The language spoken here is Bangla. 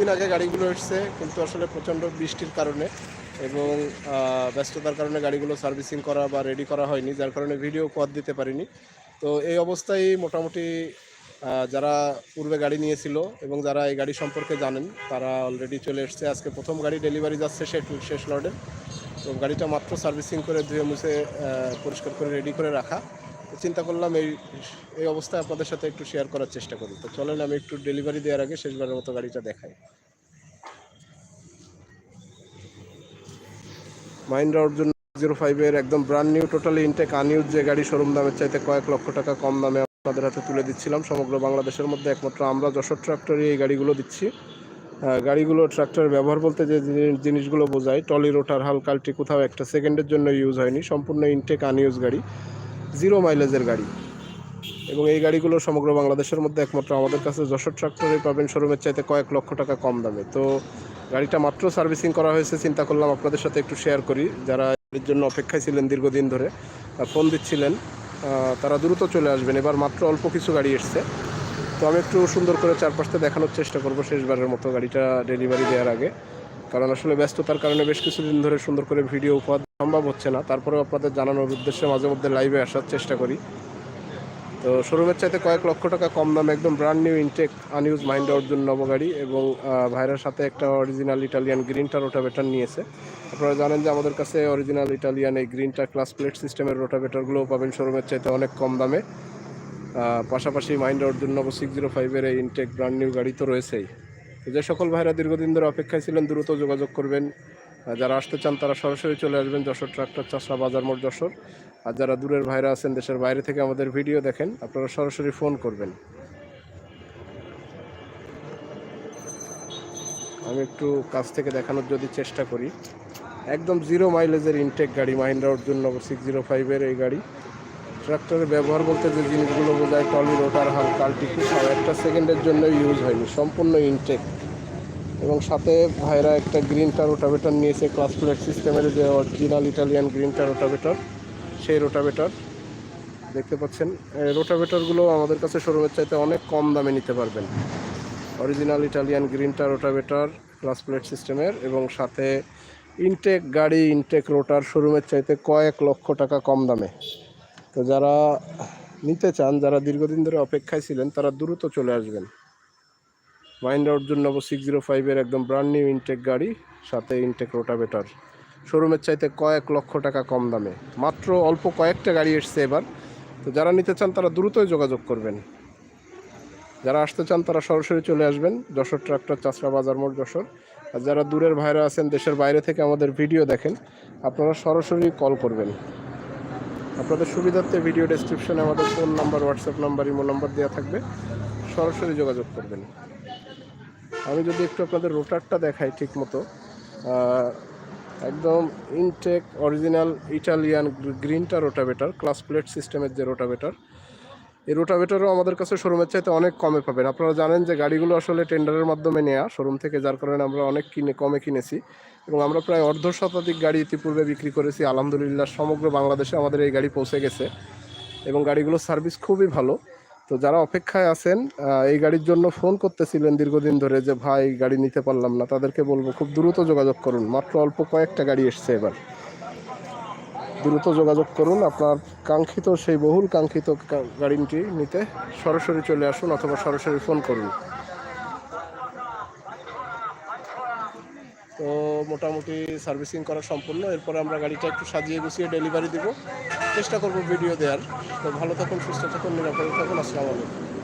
দিন আগে গাড়িগুলো এসছে, কিন্তু আসলে প্রচণ্ড বৃষ্টির কারণে এবং ব্যস্ততার কারণে গাড়িগুলো সার্ভিসিং করা বা রেডি করা হয়নি, যার কারণে ভিডিও পথ দিতে পারিনি। তো এই অবস্থায় মোটামুটি যারা পূর্বে গাড়ি নিয়েছিল এবং যারা এই গাড়ি সম্পর্কে জানেন, তারা অলরেডি চলে এসছে। আজকে প্রথম গাড়ি ডেলিভারি যাচ্ছে শেষ শেষ লর্ডের তো গাড়িটা মাত্র সার্ভিসিং করে ধুয়ে মুছে পরিষ্কার করে রেডি করে রাখা। চিন্তা করলাম এই এই অবস্থায় আপনাদের সাথে একটু শেয়ার করার চেষ্টা করি। তো চলেন, আমি একটু ডেলিভারি দেওয়ার আগে শেষবারের মতো গাড়িটা দেখাই। মাইন্ডা অর্জুন জিরো ফাইভের একদম brand new totally intake unused যে গাড়ি শোরুম দামের চাইতে কয়েক লক্ষ টাকা কম দামে আপনাদের হাতে তুলে দিচ্ছিলাম। সমগ্র বাংলাদেশের মধ্যে একমাত্র আমরা যশোর ট্রাক্টরই এই গাড়িগুলো দিচ্ছি। গাড়িগুলো ট্রাক্টরের ব্যবহার বলতে যে জিনিসগুলো বোঝায়, টলি রোটার হাল কাল্টি কোথাও একটা সেকেন্ডের জন্য ইউজ হয়নি। সম্পূর্ণ ইনটেক আনইউজ গাড়ি। জিরো মাইলেজের গাড়ি। এবং এই গাড়িগুলো সমগ্র বাংলাদেশের মধ্যে একমাত্র আমাদের কাছে যশোর ট্রাক্টরে পাবেন শোরুমের চাইতে কয়েক লক্ষ টাকা কম দামে। তো গাড়িটা মাত্র সার্ভিসিং করা হয়েছে, চিন্তা করলাম আপনাদের সাথে একটু শেয়ার করি। যারা এর জন্য অপেক্ষায় ছিলেন দীর্ঘদিন ধরে ফোন দিচ্ছিলেন তারা দ্রুত চলে আসবেন। এবার মাত্র অল্প কিছু গাড়ি এসছে। তো আমি একটু সুন্দর করে চারপাশটা দেখানোর চেষ্টা করব শেষবারের মতো গাড়িটা ডেলিভারি দেওয়ার আগে। কারণ আসলে ব্যস্ততার কারণে বেশ কিছুদিন ধরে সুন্দর করে ভিডিও উপহার সম্ভব হচ্ছে না। তারপরেও আপনাদের জানানোর উদ্দেশ্যে মাঝে মধ্যে লাইভে আসার চেষ্টা করি। তো শোরুমের চাইতে কয়েক লক্ষ টাকা কম দামে একদম brand new intake unused mind Arjun নবগাড়ি এবং ভাইরার সাথে একটা অরিজিনাল ইটালিয়ান গ্রিনটা রোটাভেটার নিয়েছে। আপনারা জানেন যে আমাদের কাছে অরিজিনাল ইটালিয়ান এই গ্রিনটা ক্লাস প্লেট সিস্টেমের রোটাভেটারগুলোও পাবেন শোরুমের চাইতে অনেক কম দামে। পাশাপাশি মাইন্ড অর্জুন নব সিক্স জিরো ফাইভের এই ইনটেক ব্র্যান্ড নিউ গাড়ি তো রয়েছেই। যে সকল ভাইরা দীর্ঘদিন ধরে অপেক্ষায় ছিলেন, দ্রুত যোগাযোগ করবেন। যারা আসতে চান, তারা সরাসরি চলে আসবেন যশোর ট্রাক্টর চাষরা বাজার মোড় যশোর। আর যারা দূরের ভাইরা আছেন, দেশের বাইরে থেকে আমাদের ভিডিও দেখেন, আপনারা সরাসরি ফোন করবেন। আমি একটু কাছ থেকে দেখানোর যদি চেষ্টা করি, একদম জিরো মাইলেজের ইনটেক গাড়ি, মাহিন্দ্রা অর্জুন নগর সিক্স জিরো ফাইভের এই গাড়ি। ট্রাক্টরের ব্যবহার বলতে যে জিনিসগুলো বোঝায় টলি রোটার হাল কাল্টি কোথাও একটা সেকেন্ডের জন্য ইউজ হয়নি, সম্পূর্ণ ইনটেক এবং সাথে ভাইরা একটা গ্রিন টার রোটাভেটার নিয়েছে ক্লাস প্লেট সিস্টেমের যে অরিজিনাল ইটালিয়ান গ্রিন টার রোটাভেটার সেই রোটাভেটার দেখতে পাচ্ছেন রোটাভেটারগুলো আমাদের কাছে শোরুমের চাইতে অনেক কম দামে নিতে পারবেন। অরিজিনাল ইটালিয়ান গ্রিনটা রোটাভেটার ক্লাস প্লেট সিস্টেমের এবং সাথে ইনটেক গাড়ি ইনটেক রোটার শোরুমের চাইতে কয়েক লক্ষ টাকা কম দামে। তো যারা নিতে চান, যারা দীর্ঘদিন ধরে অপেক্ষায় ছিলেন, তারা দ্রুত চলে আসবেন। মাইন্ড অর্জুন নব সিক্স জিরো ফাইভের একদম ব্র্যান্ড নিউ ইনটেক গাড়ি, সাথে ইনটেক রোটাভেটার শোরুমের চাইতে কয়েক লক্ষ টাকা কম দামে। মাত্র অল্প কয়েকটা গাড়ি এসছে এবার। তো যারা নিতে চান, তারা দ্রুতই যোগাযোগ করবেন। যারা আসতে চান, তারা সরাসরি চলে আসবেন। যশোর ট্রাক্টর চাষরা বাজার মোড়, যশোর। আর যারা দূরের ভাইরা আছেন, দেশের বাইরে থেকে আমাদের ভিডিও দেখেন, আপনারা সরাসরি কল করবেন। আপনাদের সুবিধার্থে ভিডিও ডেসক্রিপশনে আমাদের phone number WhatsApp number imo number দেওয়া থাকবে। সরাসরি যোগাযোগ করবেন। আমি যদি একটু আপনাদের রোটারটা দেখাই ঠিক মতো একদম ইনটেক অরিজিনাল ইটালিয়ান গ্রিনটা রোটাভেটার ক্লাস প্লেট সিস্টেমের যে রোটাভেটার এই রোটাভেটারও আমাদের কাছে শোরুমের চাইতে অনেক কমে পাবেন। আপনারা জানেন যে গাড়িগুলো আসলে টেন্ডারের মাধ্যমে নেওয়া শোরুম থেকে যার কারণে আমরা অনেক কিনে, কমে কিনেছি এবং আমরা প্রায় অর্ধ শতাধিক গাড়ি ইতিপূর্বে বিক্রি করেছি। আলহামদুলিল্লাহ, সমগ্র বাংলাদেশে আমাদের এই গাড়ি পৌঁছে গেছে এবং গাড়িগুলোর সার্ভিস খুবই ভালো। তো যারা অপেক্ষায় আছেন এই গাড়ির জন্য ফোন করতেছিলেন দীর্ঘদিন ধরে যে, ভাই গাড়ি নিতে পারলাম না। তাদেরকে বলব, খুব দ্রুত যোগাযোগ করুন। মাত্র অল্প কয়েকটা গাড়ি এসছে এবার। দ্রুত যোগাযোগ করুন আপনার কাঙ্ক্ষিত সেই বহুল কাঙ্ক্ষিত গাড়িটি নিতে সরাসরি চলে আসুন অথবা সরাসরি ফোন করুন। তো মোটামুটি সার্ভিসিং করা সম্পূর্ণ। এরপরে আমরা গাড়িটা একটু সাজিয়ে গুছিয়ে ডেলিভারি দিব। চেষ্টা করব ভিডিও দেওয়ার। তো ভালো থাকুন, সুস্থ থাকুন, নিরাপদে থাকুন। আসসালামু আলাইকুম।